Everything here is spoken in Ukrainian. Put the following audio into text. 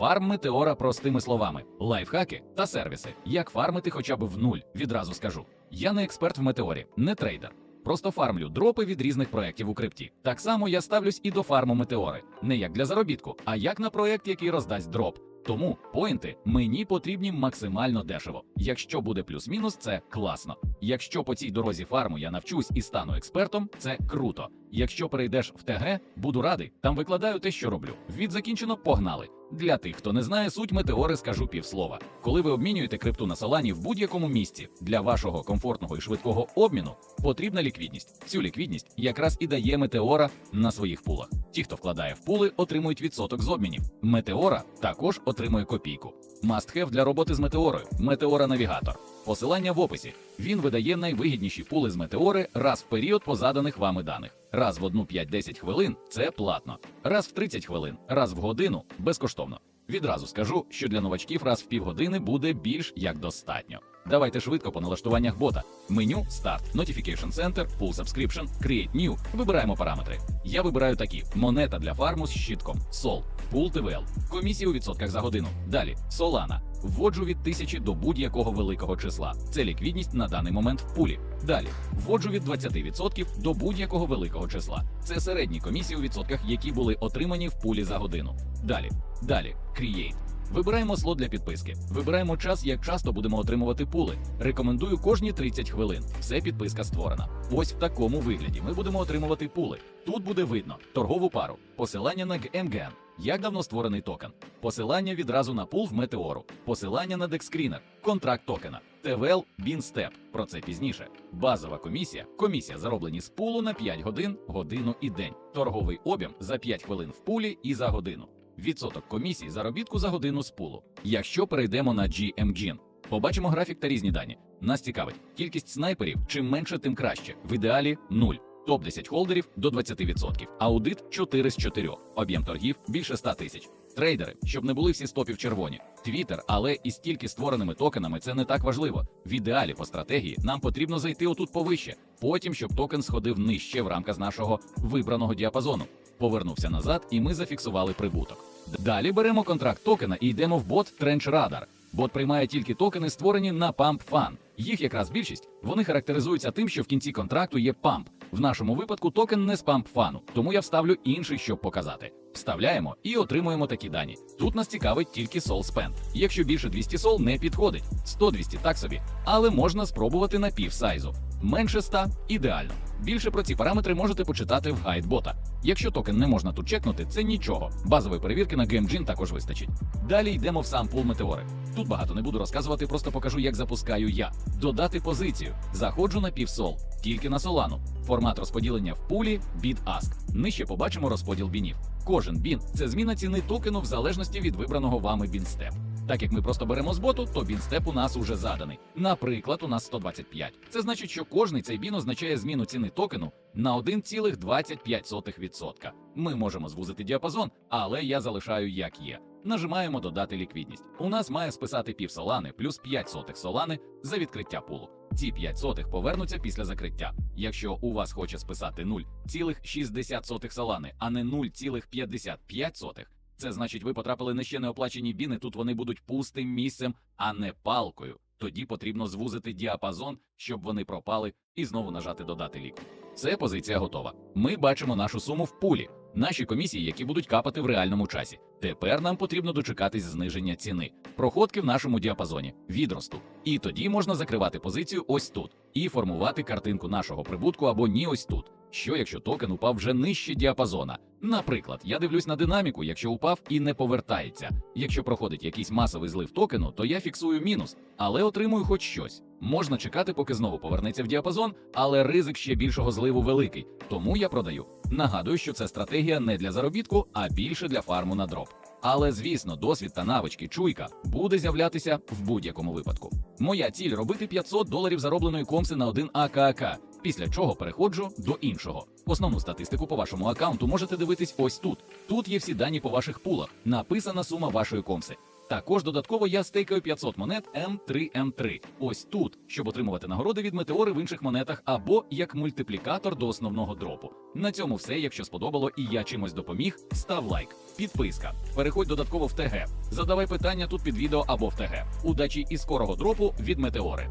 Фарм Метеора простими словами, лайфхаки та сервіси. Як фармити хоча б в нуль, відразу скажу. Я не експерт в метеорі, не трейдер. Просто фармлю дропи від різних проєктів у крипті. Так само я ставлюсь і до фарму метеори, не як для заробітку, а як на проєкт, який роздасть дроп. Тому поінти мені потрібні максимально дешево. Якщо буде плюс-мінус, це класно. Якщо по цій дорозі фарму я навчусь і стану експертом, це круто. Якщо перейдеш в ТГ, буду радий. Там викладаю те, що роблю. Від закінчено погнали. Для тих, хто не знає суть метеори, скажу півслова. Коли ви обмінюєте крипту на Солані в будь-якому місці для вашого комфортного і швидкого обміну, потрібна ліквідність. Цю ліквідність якраз і дає метеора на своїх пулах. Ті, хто вкладає в пули, отримують відсоток з обмінів. Метеора також отримує копійку. Must have для роботи з метеорою. Метеора навігатор. Посилання в описі. Він видає найвигідніші пули з метеори раз в період по заданих вами даних. Раз в одну 5-10 хвилин це платно. Раз в 30 хвилин, раз в годину безкоштовно. Відразу скажу, що для новачків раз в півгодини буде більш як достатньо. Давайте швидко по налаштуваннях бота. Меню Старт, Notification Center, Full Subscription, Create New. Вибираємо параметри. Я вибираю такі: монета для фарму з щитком, Sol, Pool TVL, комісія у відсотках за годину. Далі Solana. Вводжу від тисячі до будь-якого великого числа. Це ліквідність на даний момент в пулі. Далі вводжу від 20% до будь-якого великого числа. Це середні комісії у відсотках, які були отримані в пулі за годину. Далі, далі, Create. Вибираємо слот для підписки. Вибираємо час, як часто будемо отримувати пули. Рекомендую кожні 30 хвилин. Все підписка створена. Ось в такому вигляді ми будемо отримувати пули. Тут буде видно торгову пару, посилання на GMGN, як давно створений токен, посилання відразу на пул в метеору, посилання на декскрінер, контракт токена, ТВЛ BinStep, про це пізніше. Базова комісія, комісія зароблені з пулу на 5 годин, годину і день. Торговий об'єм за 5 хвилин в пулі і за годину. Відсоток комісії заробітку за годину з пулу. Якщо перейдемо на GMGN, побачимо графік та різні дані. Нас цікавить кількість снайперів, чим менше, тим краще. В ідеалі 0. Топ 10 холдерів до 20%. Аудит 4 з 4. Об'єм торгів більше 100 тисяч. Трейдери, щоб не були всі стопів червоні. Твіттер, але і стільки створеними токенами це не так важливо. В ідеалі по стратегії нам потрібно зайти отут повище, потім, щоб токен сходив нижче в рамках нашого вибраного діапазону. Повернувся назад, і ми зафіксували прибуток. Далі беремо контракт токена і йдемо в бот Trench Radar. Бот приймає тільки токени, створені на Pump Fun. Їх якраз більшість. Вони характеризуються тим, що в кінці контракту є памп. В нашому випадку токен не з памп фану, тому я вставлю інший, щоб показати. Вставляємо і отримуємо такі дані. Тут нас цікавить тільки Spend. Якщо більше 200 сол не підходить, 100-200 так собі, але можна спробувати на пів сайзу. Менше 100 – ідеально. Більше про ці параметри можете почитати в гайд бота. Якщо токен не можна тут чекнути, це нічого. Базової перевірки на GameGin також вистачить. Далі йдемо в сам пул метеори. Тут багато не буду розказувати, просто покажу, як запускаю я. Додати позицію. Заходжу на півсол, тільки на солану. Формат розподілення в пулі bid ask. Нижче побачимо розподіл бінів. Кожен бін це зміна ціни токену в залежності від вибраного вами бінстеп. Так як ми просто беремо з боту, то бінстеп у нас уже заданий. Наприклад, у нас 125. Це значить, що кожний цей бін означає зміну ціни токену на 1,25%. Ми можемо звузити діапазон, але я залишаю як є. Нажимаємо додати ліквідність. У нас має списати пів солани плюс 5 сотих солани за відкриття пулу. Ці 5 сотих повернуться після закриття. Якщо у вас хоче списати 0,60 солани, а не 0,55 сотих, це значить, ви потрапили на ще неоплачені біни. Тут вони будуть пустим місцем, а не палкою. Тоді потрібно звузити діапазон, щоб вони пропали, і знову нажати додати лік. Це позиція готова. Ми бачимо нашу суму в пулі, наші комісії, які будуть капати в реальному часі. Тепер нам потрібно дочекатись зниження ціни, проходки в нашому діапазоні, відросту. І тоді можна закривати позицію ось тут і формувати картинку нашого прибутку або ні ось тут. Що якщо токен упав вже нижче діапазона? Наприклад, я дивлюсь на динаміку, якщо упав і не повертається. Якщо проходить якийсь масовий злив токену, то я фіксую мінус, але отримую хоч щось. Можна чекати, поки знову повернеться в діапазон, але ризик ще більшого зливу великий, тому я продаю. Нагадую, що це стратегія не для заробітку, а більше для фарму на дроп. Але звісно, досвід та навички чуйка буде з'являтися в будь-якому випадку. Моя ціль робити 500 доларів заробленої комси на один АКАК, після чого переходжу до іншого. Основну статистику по вашому аккаунту можете дивитись ось тут. Тут є всі дані по ваших пулах, написана сума вашої комси. Також додатково я стейкаю 500 монет М3М3. Ось тут, щоб отримувати нагороди від метеори в інших монетах або як мультиплікатор до основного дропу. На цьому все. Якщо сподобало і я чимось допоміг, став лайк, підписка. Переходь додатково в ТГ. Задавай питання тут під відео або в ТГ. Удачі і скорого дропу від метеори.